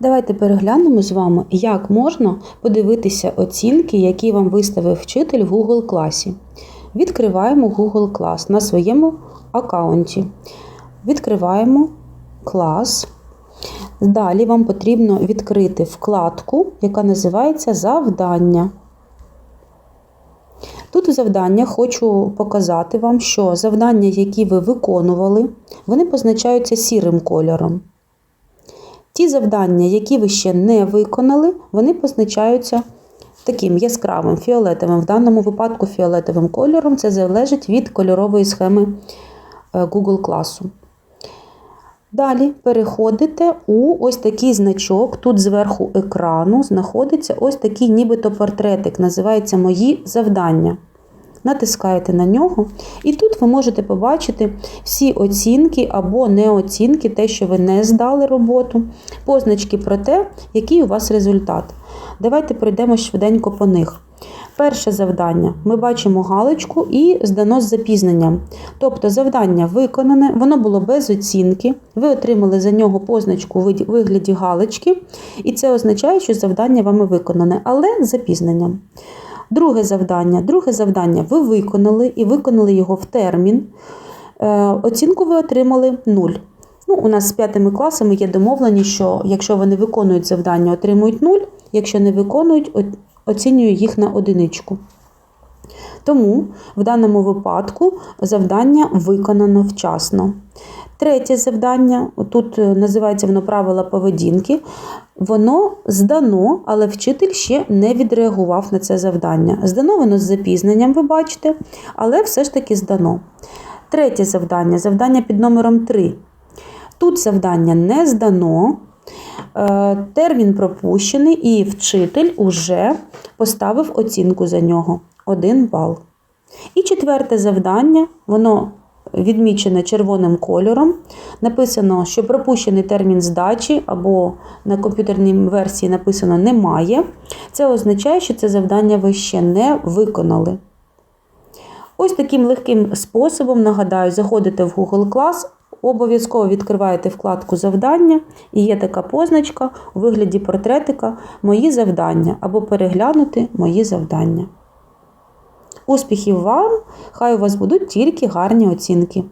Давайте переглянемо з вами, як можна подивитися оцінки, які вам виставив вчитель в Google класі. Відкриваємо Google клас на своєму аккаунті. Відкриваємо клас. Далі вам потрібно відкрити вкладку, яка називається Завдання. Тут завдання хочу показати вам, що завдання, які ви виконували, вони позначаються сірим кольором. Ті завдання, які ви ще не виконали, вони позначаються таким яскравим фіолетовим. В даному випадку фіолетовим кольором це залежить від кольорової схеми е, Google класу. Далі переходите у ось такий значок. Тут зверху екрану знаходиться ось такий нібито портретик, називається Мої завдання. Натискаєте на нього, і тут ви можете побачити всі оцінки або неоцінки, те, що ви не здали роботу, позначки про те, який у вас результат. Давайте пройдемо швиденько по них. Перше завдання. Ми бачимо галочку і здано з запізненням. Тобто завдання виконане, воно було без оцінки. Ви отримали за нього позначку у вигляді галочки, і це означає, що завдання вами виконане, але з запізненням. Друге завдання. Друге завдання ви виконали і виконали його в термін. Е, Оцінку ви отримали 0. Ну, У нас з п'ятими класами є домовлені, що якщо вони виконують завдання, отримують 0, якщо не виконують, оцінюю їх на одиничку. Тому в даному випадку завдання виконано вчасно. Третє завдання, тут називається воно правила поведінки, воно здано, але вчитель ще не відреагував на це завдання. Здано воно з запізненням, ви бачите, але все ж таки здано. Третє завдання завдання під номером 3. Тут завдання не здано, термін пропущений, і вчитель уже поставив оцінку за нього 1 бал. І четверте завдання, воно відмічене червоним кольором. Написано, що пропущений термін здачі, або на комп'ютерній версії написано немає. Це означає, що це завдання ви ще не виконали. Ось таким легким способом, нагадаю, заходите в Google Class, обов'язково відкриваєте вкладку завдання, і є така позначка у вигляді портретика Мої завдання або переглянути мої завдання. Успіхів вам! Хай у вас будуть тільки гарні оцінки.